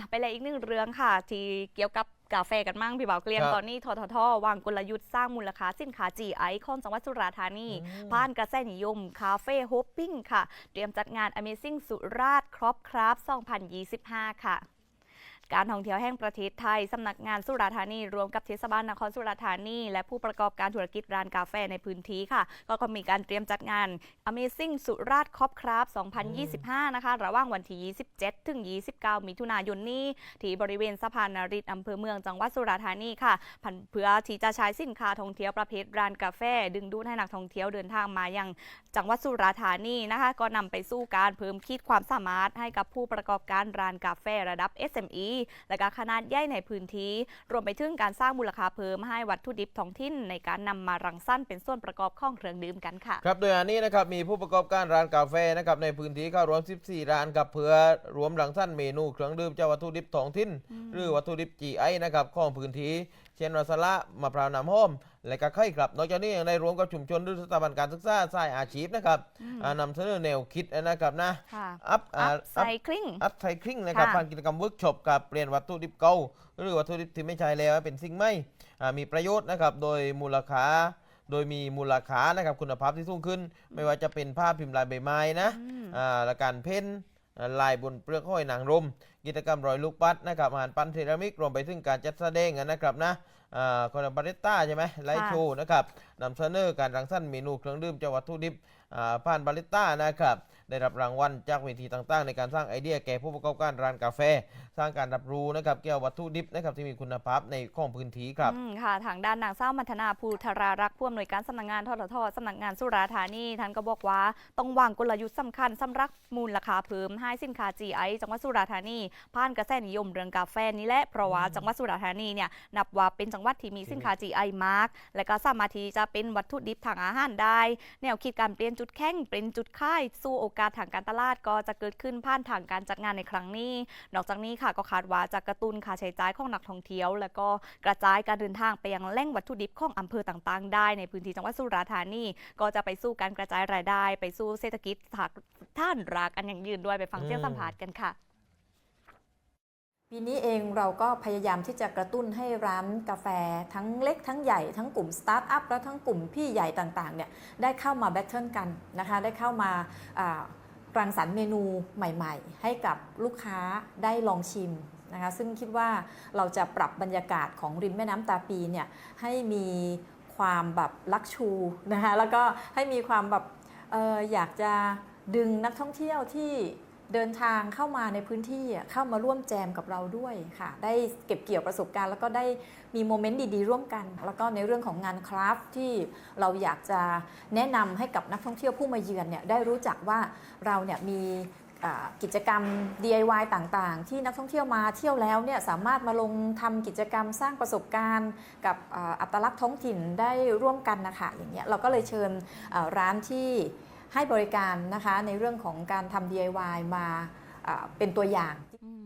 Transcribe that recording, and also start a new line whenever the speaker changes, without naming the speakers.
อะไปเลยอีกหนึ่งเรื่องค่ะ ที่เกี่ยวกับกาแฟกันมั่งพี่บ่าวเกลียง
ครับ
ตอนนี้ทททวางกลยุทธ์สร้างมูลค่าสินค้า GI ของจังหวัดสุราษฎร์ธานี
อืม
ผ่านกระแสนิยม คาเฟ่โฮปปิ้งค่ะ เตรียมจัดงาน Amazing สุราษฎร์ครอบคราฟ2025 ค่ะ การท่องเที่ยวแห่งประเทศไทยสำนักงานสุราษฎร์ธานี รวมกับเทศบาลนครสุราษฎร์ธานี และผู้ประกอบการธุรกิจร้านกาแฟในพื้นที่ค่ะ ก็ก็มีการเตรียมจัดงาน Amazing สุราษฎร์ครอบคราฟ2025 นะคะ ระหว่างวันที่ 27 ถึง 29 มิถุนายนนี้ ที่บริเวณสะพานนริตอำเภอเมืองจังหวัดสุราษฎร์ธานีค่ะพันเพื่อที่จะใช้สินค้าท่องเที่ยวประเภทร้านกาแฟ ดึงดูดให้นักท่องเที่ยวเดินทางมายังจังหวัดสุราษฎร์ธานีนะคะ ก็นำไปสู่การเพิ่มขีดความสามารถให้กับผู้ประกอบการร้านกาแฟระดับ SME และก็ขนาดใหญ่ในพื้นที่ รวมไปถึงการสร้างมูลค่าเพิ่มให้วัตถุดิบท้องถิ่นในการนำมารังสรรค์เป็นส่วนประกอบของเครื่องดื่มกันค่ะ
ครับโดยอันนี้นะครับมีผู้ประกอบการร้านกาแฟนะครับในพื้นที่เข้ารวม 14 ร้านกับเพื่อรวมรังสรรค์เมนูเครื่องดื่มจากวัตถุดิบท้องถิ่นหรือวัตถุดิบจีไอนะครับของพื้นที่เช่นวัสละมะพร้าวน้ำหอม และก็ไข่ครับนอกจากนี้ยังได้รวมกับชุมชนหรือสถาบันการศึกษาสายอาชีพนะครับอ่านำเสนอแนวคิดนะครับนะ
ค่ะ
อัพอ่า
อัพไซ
อัพ
คลิง
อัพไซคลิงนะครับ
ค่ะ
ผ่านกิจกรรมเวิร์กช็อปกับเปลี่ยนวัตถุดิบเก่าหรือวัตถุดิบที่ไม่ใช่แล้วให้เป็นสิ่งใหม่อ่ามีประโยชน์นะครับโดยมูลค่าโดยมีมูลค่านะครับคุณภาพที่สูงขึ้น ไม่ว่าจะเป็นผ้าพิมพ์ลายใบไม้นะอ่าและการเพ้นอ่าลายบนเปลือกห้อยนางรม กิจกรรมรอยลูกปัดนะครับอาหารปั้นเซรามิกรวมไปถึงการจัดแสดงนะครับนะอ่า คอนบาริต้าใช่ไหมไลท์
ค่ะ
โชว์นะครับนำเสนอการรังสรรค์เมนูเครื่องดื่มจากวัตถุดิบอ่าผ่านบาริต้านะครับได้รับรางวัลจากเวทีต่างๆ ในการสร้างไอเดียแก่ผู้ประกอบการร้านกาแฟ สร้างการรับรู้นะครับเกี่ยวกับวัตถุดิบนะครับที่มีคุณภาพในข้องพื้นที่ครับ
อืมค่ะทางด้านนางสาวมัทนาภูธรารักษ์ผู้อำนวยการสำนักงานทททสำนักงานสุราษฎร์ธานีท่านก็บอกว่าต้องวางกลยุทธ์สำคัญสำหรับมูลราคาเพิ่มให้สินค้า GI จังหวัดสุราษฎร์ธานีผ่านกระแสนิยมเรื่องกาแฟนี้แหละเพราะว่าจังหวัดสุราษฎร์ธานีเนี่ยนับว่าเป็นจังหวัดที่มีสินค้า GI มากและก็สามารถที่จะเป็นวัตถุดิบทางอาหารได้ แนวคิดการเปลี่ยนจุดแข็งเป็นจุดค่ายสู่โอกาสทางการตลาดก็จะเกิดขึ้นผ่านทางการจัดงานในครั้งนี้ นอกจากนี้ค่ะก็คาดว่าจะกระตุ้นค่าใช้จ่ายของนักท่องเที่ยว และก็กระจายการเดินทางไปยังแหล่งวัตถุดิบของอำเภอต่างๆ ได้ในพื้นที่จังหวัดสุราษฎร์ธานีก็จะไปสู่การกระจายรายได้ ไปสู่เศรษฐกิจฐานท่านรักอันอย่างยืนด้วยไปฟังเสียง
อืม
สัมภาษณ์กันค่ะ
ปีนี้เองเราก็พยายามที่จะกระตุ้นให้ร้านกาแฟ ทั้งเล็กทั้งใหญ่ทั้งกลุ่มสตาร์ทอัพและทั้งกลุ่มพี่ใหญ่ต่างๆเนี่ยได้เข้ามาแบทเทิลกันนะคะ ได้เข้ามาอ่ารังสรรค์เมนูใหม่ๆ ให้กับลูกค้าได้ลองชิมนะคะซึ่งคิดว่าเราจะปรับบรรยากาศของริมแม่น้ำตาปีเนี่ยให้มีความแบบลักชูนะคะแล้วก็ให้มีความแบบอออยากจะดึงนักท่องเที่ยวที่ เดินทางเข้ามาในพื้นที่เข้ามาร่วมแจมกับเราด้วยค่ะ ได้เก็บเกี่ยวประสบการณ์ แล้วก็ได้มีโมเมนต์ดีๆ ร่วมกัน แล้วก็ในเรื่องของงานคราฟที่เราอยากจะแนะนำให้กับนักท่องเที่ยวผู้มาเยือนเนี่ยได้รู้จักว่าเราเนี่ยมีกิจกรรม DIY ต่างๆ ที่นักท่องเที่ยวมาเที่ยวแล้วเนี่ยสามารถมาลงทำกิจกรรมสร้างประสบการณ์ กับอัตลักษณ์ท้องถิ่นได้ร่วมกันนะคะอย่างเงี้ยเราก็เลยเชิญร้านที่ ให้บริการนะคะในเรื่องของการทำ DIY มาเป็นตัวอย่าง